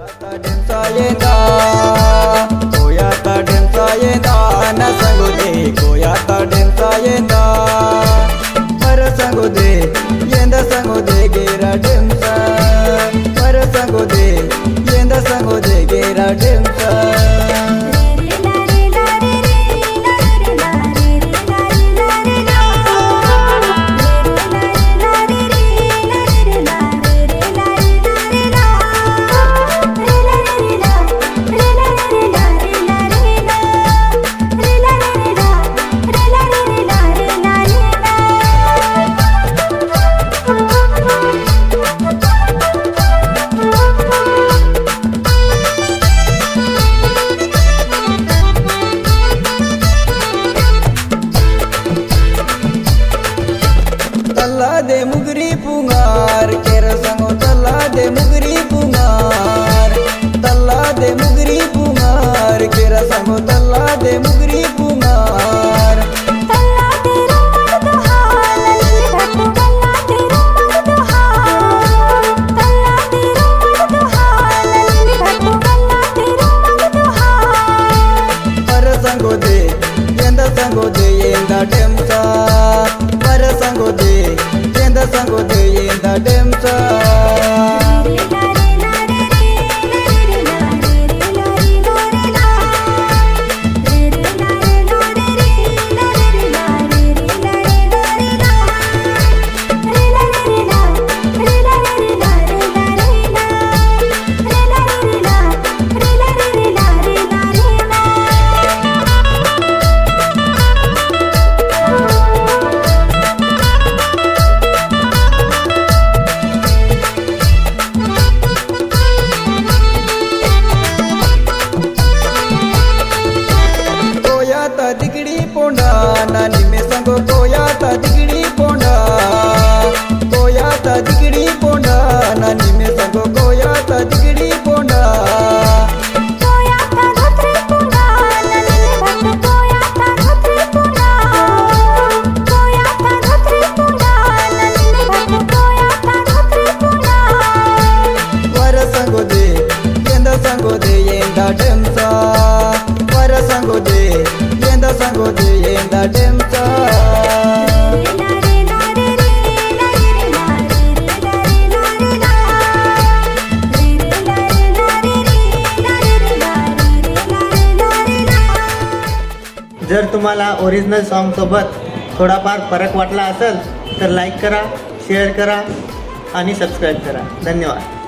आता डेमचा येदा कोयाता न दे डेमचा सांगू दे येंदा सांगू दे गेरा तल्ला दे मुगरी पुंगार केर सांगो तल्ला दे मुगरी पुंगार तल्ला दे मुगरी पुंगार केर सांगो तल्ला दे मुगरी पुंगार। सांगो दे येंदा डेमचा वर सांगो दे येंदा सांगो दे येंदा डेमचा जर तुम्हाला ओरिजिनल सॉन्गसोबत थोडाफार फरक वाटला असेल तर लाईक करा शेअर करा आणि सबस्क्राईब करा. धन्यवाद.